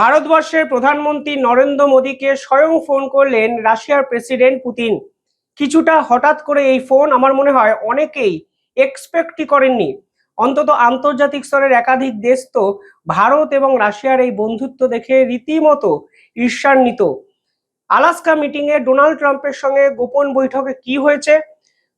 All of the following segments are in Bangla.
ভারতবর্ষের প্রধানমন্ত্রী নরেন্দ্র মোদীকে স্বয়ং ফোন করলেন রাশিয়ার প্রেসিডেন্ট পুতিন। কিছুটা হঠাৎ করে এই ফোন আমার মনে হয় অনেকেই এক্সপেক্টই করেননি। অন্তত আন্তর্জাতিক স্তরের একাধিক দেশ তো ভারত এবং রাশিয়ার এই বন্ধুত্ব দেখে রীতিমতো ঈর্ষান্বিত। আলাস্কা মিটিংয়ে ডোনাল্ড ট্রাম্পের সঙ্গে গোপন বৈঠকে কি হয়েছে?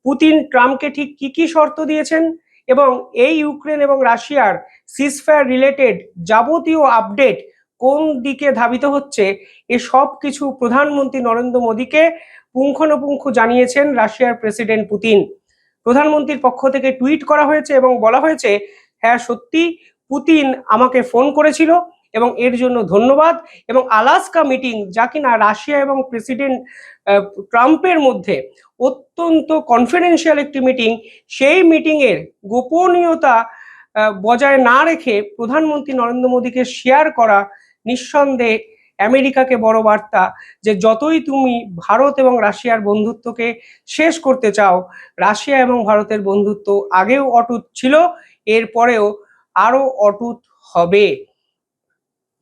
পুতিন ট্রাম্পকে ঠিক কি কি শর্ত দিয়েছেন? এবং এই ইউক্রেন এবং রাশিয়ার সিসফায়ার রিলেটেড যাবতীয় আপডেট কোন দিকে ধাবিত হচ্ছে, এ সব কিছু প্রধানমন্ত্রী নরেন্দ্র মোদীকে পুঙ্খানুপুঙ্খ জানিয়েছেন রাশিয়ার প্রেসিডেন্ট পুতিন। প্রধানমন্ত্রীর পক্ষ থেকে টুইট করা হয়েছে এবং বলা হয়েছে হ্যাঁ সত্যি, পুতিন আমাকে ফোন করেছিল এবং এর জন্য ধন্যবাদ এবং আলাস্কা মিটিং যা কিনা রাশিয়া এবং প্রেসিডেন্ট ট্রাম্পের মধ্যে অত্যন্ত কনফিডেন্সিয়াল একটি মিটিং, সেই মিটিংয়ের গোপনীয়তা বজায় না রেখে প্রধানমন্ত্রী নরেন্দ্র মোদীকে শেয়ার করা নিঃসন্দেহে আমেরিকাকে বড় বার্তা যে যতই তুমি ভারত এবং রাশিয়ার বন্ধুত্বকে শেষ করতে চাও, রাশিয়া এবং ভারতের বন্ধুত্ব আগেও অটুট ছিল, এরপরেও আরও অটুট হবে।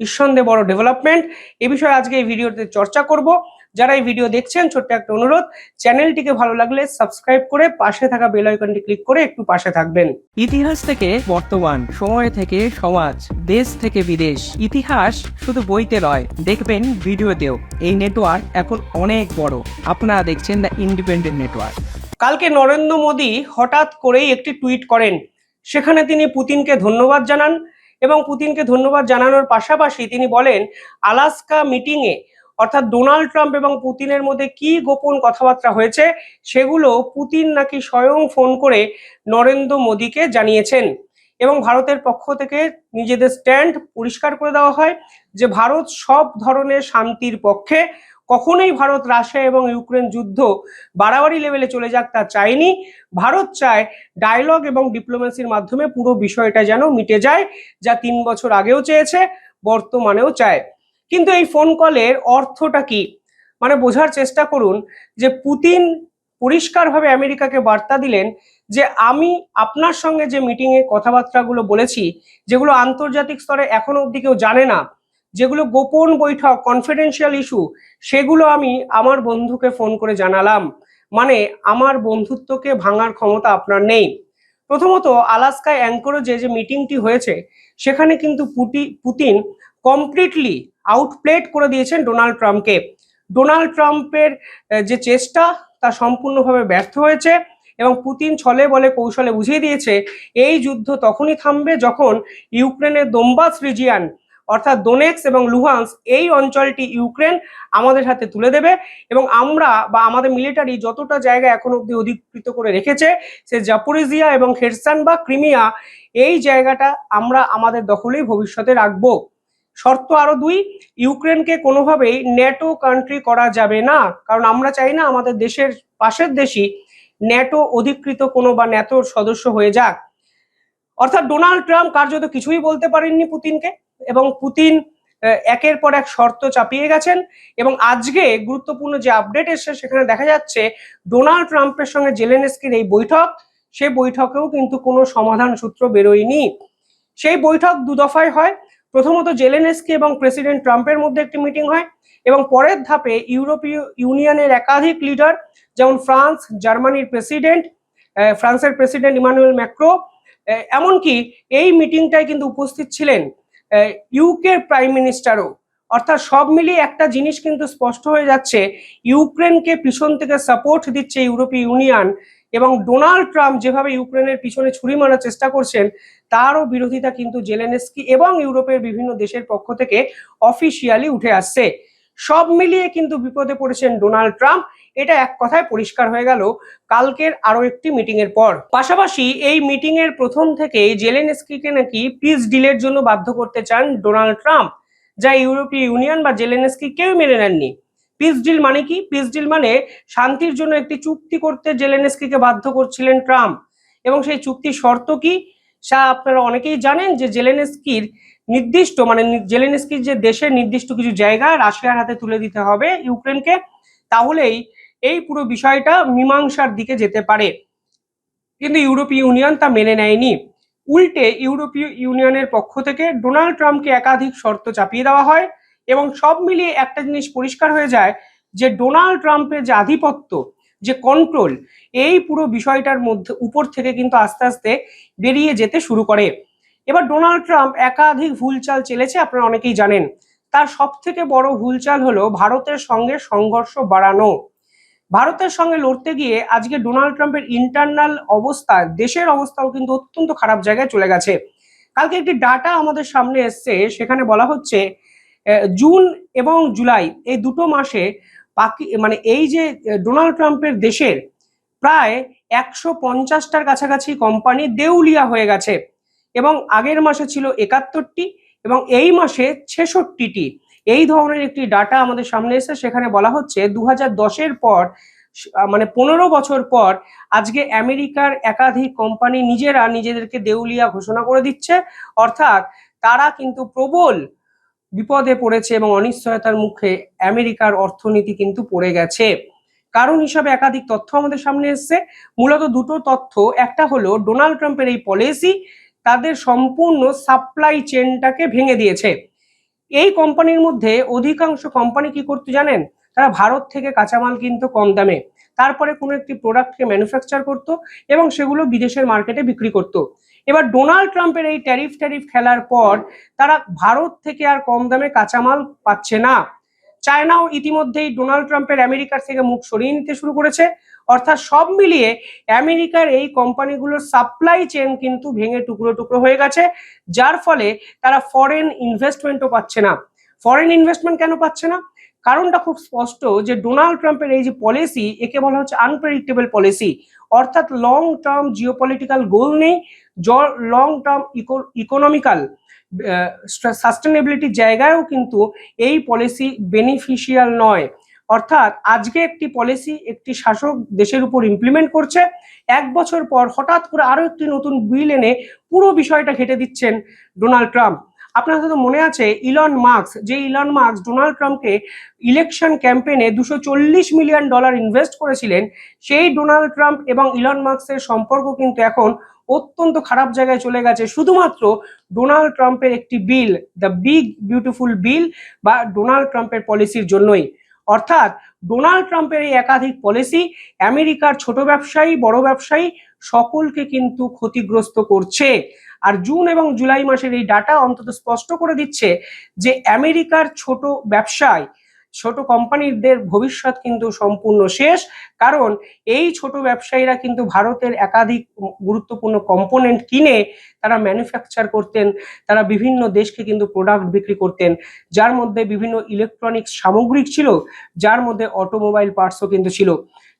নিঃসন্দেহে বড় ডেভেলপমেন্ট এ বিষয়ে আজকে এই ভিডিওতে চর্চা করব। যারা এই ভিডিও দেখছেন ছোট্ট একটা অনুরোধ চ্যানেলটিকে ভালো লাগলে সাবস্ক্রাইব করে পাশে থাকা বেল আইকনটি ক্লিক করে একটু পাশে থাকবেন। ইতিহাস থেকে বর্তমান সময় থেকে সমাজ দেশ থেকে বিদেশ। ইতিহাস শুধু বইতে নয় দেখবেন ভিডিওতেও। এই নেটওয়ার্ক এখন অনেক বড়। আপনারা দেখছেন দ্য ইন্ডিপেন্ডেন্ট নেটওয়ার্ক কালকে নরেন্দ্র মোদী হঠাৎ করেই একটি টুইট করেন। সেখানে তিনি পুতিনকে ধন্যবাদ জানান এবং পুতিনকে ধন্যবাদ জানানোর পাশাপাশি তিনি বলেন আলাস্কা মিটিংয়ে অর্থাৎ ডোনাল্ড ট্রাম্প এবং পুতিনের মধ্যে কি গোপন কথাবার্তা হয়েছে সেগুলো পুতিন নাকি স্বয়ং ফোন করে নরেন্দ্র মোদীকে জানিয়েছেন। এবং ভারতের পক্ষ থেকে নিজেদের স্ট্যান্ড পরিষ্কার করে দেওয়া হয় যে ভারত সব ধরনের শান্তির পক্ষে, কখনোই ভারত রাশিয়া এবং ইউক্রেন যুদ্ধ বাড়াবাড়ি লেভেলে চলে যাক তা চায়নি। ভারত চায় ডায়লগ এবং ডিপ্লোমেসির মাধ্যমে পুরো বিষয়টা যেন মিটে যায়, যা তিন বছর আগেও চেয়েছে, বর্তমানেও চায়। কিন্তু এই ফোন কলের অর্থটা কি? মানে বোঝার চেষ্টা করুন যে পুতিন পরিষ্কারভাবে আমেরিকাকে বার্তা দিলেন যে আমি আপনার সঙ্গে যে মিটিংয়ে কথাবার্তাগুলো বলেছি, যেগুলো আন্তর্জাতিক স্তরে এখনও অবধি কেউ জানে না, যেগুলো গোপন বৈঠক কনফিডেন্সিয়াল ইস্যু সেগুলো আমি আমার বন্ধুকে ফোন করে জানালাম। মানে আমার বন্ধুত্বকে ভাঙার ক্ষমতা আপনার নেই। প্রথমত আলাস্কায় অ্যাঙ্করেজে যে মিটিংটি হয়েছে, সেখানে কিন্তু পুটি, পুতিন কমপ্লিটলি আউটপ্লেট করে দিয়েছেন ডোনাল্ড ট্রাম্পকে। ডোনাল্ড ট্রাম্পের যে চেষ্টা, তা সম্পূর্ণভাবে ব্যর্থ হয়েছে এবং পুতিন ছলে বলে কৌশলে বুঝিয়ে দিয়েছে, এই যুদ্ধ তখনই থামবে যখন ইউক্রেনের দোম্বাস রিজিয়ান, অর্থাৎ দোনেক্স এবং লুহান্স, এই অঞ্চলটি ইউক্রেন আমাদের হাতে তুলে দেবে এবং আমরা বা আমাদের মিলিটারি যতটা জায়গা এখন অব্দি অধিকৃত করে রেখেছে, সে জাপোরিজিয়া এবং খেরসান বা ক্রিমিয়া, এই জায়গাটা আমরা আমাদের দখলেই ভবিষ্যতে রাখব। শর্ত আরও দুই, ইউক্রেনকে কোনোভাবেই ন্যাটো কান্ট্রি করা যাবে না। কারণ আমরা চাই না আমাদের দেশের পাশের দেশই ন্যাটো অধিকৃত কোনো বা ন্যাটোর সদস্য হয়ে যাক। অর্থাৎ ডোনাল্ড ট্রাম্প কার্যত কিছুই বলতে পারেননি পুতিনকে এবং পুতিন একের পর এক শর্ত চাপিয়ে গেছেন এবং আজকে গুরুত্বপূর্ণ যে আপডেট এসছে সেখানে দেখা যাচ্ছে ডোনাল্ড ট্রাম্পের সঙ্গে জেলেনস্কির এই বৈঠক। সেই বৈঠকেও কিন্তু কোনো সমাধান সূত্র বেরোয়নি। সেই বৈঠক দু দফায় হয়। প্রথমত জেলেনস্কি এবং প্রেসিডেন্ট ট্রাম্পের মধ্যে একটি মিটিং হয় এবং পরের ধাপে ইউরোপীয় ইউনিয়নের একাধিক লিডার, যেমন ফ্রান্স, জার্মানির প্রেসিডেন্ট ফ্রান্সের প্রেসিডেন্ট ইমানুয়েল ম্যাক্রো এমনকি এই মিটিংটায় কিন্তু উপস্থিত ছিলেন ইউকের প্রাইম মিনিস্টারও। অর্থাৎ সব মিলিয়ে একটা জিনিস কিন্তু স্পষ্ট হয়ে যাচ্ছে, ইউক্রেনকে পিছন থেকে সাপোর্ট দিচ্ছে ইউরোপীয় ইউনিয়ন এবং ডোনাল্ড ট্রাম্প যেভাবে ইউক্রেনের পিছনে ছুরি মারার চেষ্টা করছেন, তারও বিরোধিতা কিন্তু জেলেনেস্কি এবং ইউরোপের বিভিন্ন দেশের পক্ষ থেকে অফিসিয়ালি উঠে আসছে। সব মিলিয়ে কিন্তু বিপদে পড়েছেন ডোনাল্ড ট্রাম্প। এটা এক কথায় পরিষ্কার হয়ে গেল কালকের আরও একটি মিটিং এর পর। পাশাপাশি এই মিটিং এর প্রথম থেকে জেলেনেস্কিকে নাকি পিস ডিলের জন্য বাধ্য করতে চান ডোনাল্ড ট্রাম্প, যা ইউরোপীয় ইউনিয়ন বা জেলেনেস্কি কেউ মেনে নেননি। পিস ডিল মানে কি? পিস ডিল মানে শান্তির জন্য একটি চুক্তি করতে জেলেনস্কিকে বাধ্য করছিলেন ট্রাম্প। এবং সেই চুক্তির শর্ত কি? সা আপনারা অনেকেই জানেন যে জেলেনস্কির নির্দিষ্ট মানে জেলেনস্কির যে দেশের নির্দিষ্ট কিছু জায়গা রাশিয়ার হাতে তুলে দিতে হবে ইউক্রেনকে, তাহলেই এই পুরো বিষয়টা মীমাংসার দিকে যেতে পারে। কিন্তু ইউরোপীয় ইউনিয়ন তা মেনে নেয়নি। উল্টে ইউরোপীয় ইউনিয়নের পক্ষ থেকে ডোনাল্ড ট্রাম্পকে একাধিক শর্ত চাপিয়ে দেওয়া হয়। এবং সব মিলিয়ে একটা জিনিস পরিষ্কার হয়ে যায় যে ডোনাল্ড ট্রাম্পের যে আধিপত্য, যে কন্ট্রোল এই পুরো বিষয়টার মধ্যে, উপর থেকে কিন্তু আস্তে আস্তে বেরিয়ে যেতে শুরু করে। এবার ডোনাল্ড ট্রাম্প একাধিক ভুলচাল চেলেছে, আপনারা অনেকেই জানেন। তার সব থেকে বড় ভুলচাল হলো ভারতের সঙ্গে সংঘর্ষ বাড়ানো। ভারতের সঙ্গে লড়তে গিয়ে আজকে ডোনাল্ড ট্রাম্পের ইন্টারনাল অবস্থা, দেশের অবস্থাও কিন্তু অত্যন্ত খারাপ জায়গায় চলে গেছে। কালকে একটি ডাটা আমাদের সামনে এসছে, সেখানে বলা হচ্ছে জুন এবং জুলাই এই দুটো মাসে পাকি মানে এই যে ডোনাল্ড ট্রাম্পের দেশের প্রায় একশো পঞ্চাশটার কাছাকাছি কোম্পানি দেউলিয়া হয়ে গেছে এবং আগের মাসে ছিল একাত্তরটি এবং এই মাসে ছেষট্টিটি। এই ধরনের একটি ডাটা আমাদের সামনে এসে সেখানে বলা হচ্ছে দু হাজার দশের পর মানে পনেরো বছর পর আজকে আমেরিকার একাধিক কোম্পানি নিজেরা নিজেদেরকে দেউলিয়া ঘোষণা করে দিচ্ছে। অর্থাৎ তারা কিন্তু প্রবল বিপদে পড়েছে এবং অনিশ্চয়তার মুখে আমেরিকার অর্থনীতি কিন্তু পড়ে গেছে। কারণ হিসাবে একাধিক তথ্য আমাদের সামনে এসছে। মূলত দুটো তথ্য। একটা হলো, ডোনাল্ড ট্রাম্পের এই পলিসি তাদের সম্পূর্ণ সাপ্লাই চেনটাকে ভেঙে দিয়েছে। এই কোম্পানির মধ্যে অধিকাংশ কোম্পানি কি করতে জানেন? তারা ভারত থেকে কাঁচামাল কিনতো কম দামে। তারপরে কোনো একটি প্রোডাক্টকে ম্যানুফ্যাকচার করতো এবং সেগুলো বিদেশের মার্কেটে বিক্রি করতো। এবার ডোনাল্ড ট্রাম্পের এই ট্যারিফ ট্যারিফ খেলার পর তারা ভারত থেকে আর কম দামে কাঁচামাল পাচ্ছে না। চায়নাও ইতিমধ্যেই ডোনাল্ড ট্রাম্পের আমেরিকার থেকে মুখ সরিয়ে নিতে শুরু করেছে। অর্থাৎ সব মিলিয়ে আমেরিকার এই কোম্পানিগুলোর সাপ্লাই চেন কিন্তু ভেঙে টুকরো টুকরো হয়ে গেছে, যার ফলে তারা ফরেন ইনভেস্টমেন্টও পাচ্ছে না। ফরেন ইনভেস্টমেন্ট কেন পাচ্ছে না? কারণটা খুব স্পষ্ট যে ডোনাল্ড ট্রাম্পের এই যে পলিসি একে বলা হচ্ছে আনপ্রেডিক্টেবল পলিসি অর্থাৎ লং টার্ম জিওপলিটিক্যাল গোল নেই লং টার্ম ইকোনমিক্যাল সাস্টেনেবিলিটির জায়গায়ও কিন্তু এই পলিসি বেনিফিশিয়াল নয়। অর্থাৎ আজকে একটি পলিসি একটি শাসক দেশের উপর ইমপ্লিমেন্ট করছে, এক বছর পর হঠাৎ করে আরও একটি নতুন বিল এনে পুরো বিষয়টা ঘেটে দিচ্ছেন ডোনাল্ড ট্রাম্প। আপনার হয়তো মনে আছে ইলন মার্কস যে ইলন মার্কস ডোনাল্ড ট্রাম্পকে ইলেকশন ক্যাম্পেনে দুশো চল্লিশ মিলিয়ন ডলার ইনভেস্ট করেছিলেন, সেই ডোনাল্ড ট্রাম্প এবং ইলন মার্কসের সম্পর্ক কিন্তু এখন অত্যন্ত খারাপ জায়গায় চলে গেছে। শুধুমাত্র ডোনাল্ড ট্রাম্পের একটি bill the big beautiful bill বা ডোনাল্ড ট্রাম্পের পলিসির জন্যই। অর্থাৎ ডোনাল্ড ট্রাম্পের এই একাধিক পলিসি আমেরিকার ছোট ব্যবসায়ী, বড় ব্যবসায়ী সকলকে কিন্তু ক্ষতিগ্রস্ত করছে। আর জুন এবং জুলাই মাসের এই ডাটা অন্তত স্পষ্ট করে দিচ্ছে যে আমেরিকার ছোট ব্যবসায় ছোট কোম্পানিদের ভবিষ্যৎ কিন্তু সম্পূর্ণ শেষ। কারণ এই ছোট ব্যবসায়ীরা কিন্তু ভারতের একাধিক গুরুত্বপূর্ণ কম্পোনেন্ট কিনে তারা ম্যানুফ্যাকচার করতেন, তারা বিভিন্ন দেশকে কিন্তু প্রোডাক্ট বিক্রি করতেন, যার মধ্যে বিভিন্ন ইলেকট্রনিক্স সামগ্রিক ছিল, যার মধ্যে অটোমোবাইল পার্টসও কিন্তু ছিল।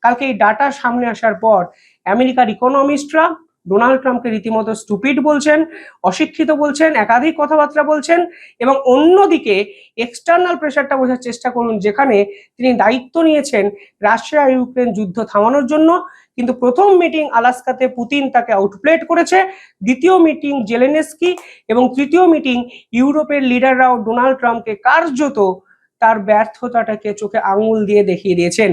কালকে এই ডাটা সামনে আসার পর, আমেরিকার ইকোনমিস্টরা ডোনাল্ড ট্রাম্পকে রীতিমতো স্টুপিড বলছেন, অশিক্ষিত বলছেন, একাধিক কথাবার্তা বলছেন এবং অন্যদিকে এক্সটার্নাল প্রেশারটা বোঝার চেষ্টা করুন, যেখানে তিনি দায়িত্ব নিয়েছেন রাশিয়া ইউক্রেন যুদ্ধ থামানোর জন্য। কিন্তু প্রথম মিটিং আলাস্কাতে পুতিন তাকে আউটপ্লেট করেছে, দ্বিতীয় মিটিং জেলেনেস্কি এবং তৃতীয় মিটিং ইউরোপের লিডাররাও ডোনাল্ড ট্রাম্পকে কার্যত তার ব্যর্থতাটাকে চোখে আঙুল দিয়ে দেখিয়ে দিয়েছেন।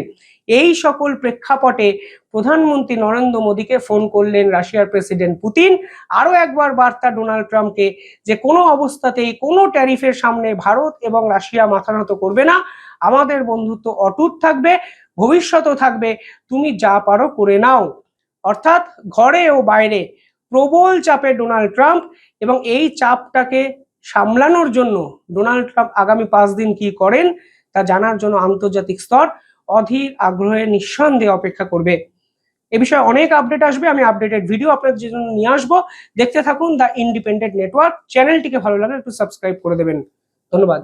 এই সকল প্রেক্ষাপটে প্রধানমন্ত্রী নরেন্দ্র মোদীকে ফোন করলেন রাশিয়ার প্রেসিডেন্ট পুতিন। আরও একবার বার্তা ডোনাল্ড ট্রাম্পকে যে কোনো অবস্থাতেই কোনো ট্যারিফের সামনে ভারত এবং রাশিয়া মাথা নত করবে না। আমাদের বন্ধুত্ব অটুট থাকবে, ভবিষ্যতও থাকবে, তুমি যা পারো করে নাও। অর্থাৎ ঘরে ও বাইরে প্রবল চাপে ডোনাল্ড ট্রাম্প এবং এই চাপটাকে সামলানোর জন্য ডোনাল্ড ট্রাম্প আগামী পাঁচ দিন কি করেন তা জানার জন্য আন্তর্জাতিক স্তর অধীর আগ্রহে নিঃসন্দেহে অপেক্ষা করবে। এ বিষয়ে অনেক আপডেট আসবে, আমি আপডেটেড ভিডিও আপনাদের জন্য নিয়ে আসব। দেখতে থাকুন দ্য ইন্ডিপেন্ডেন্ট নেটওয়ার্ক চ্যানেলটিকে ভালো লাগলে একটু সাবস্ক্রাইব করে দেবেন। ধন্যবাদ।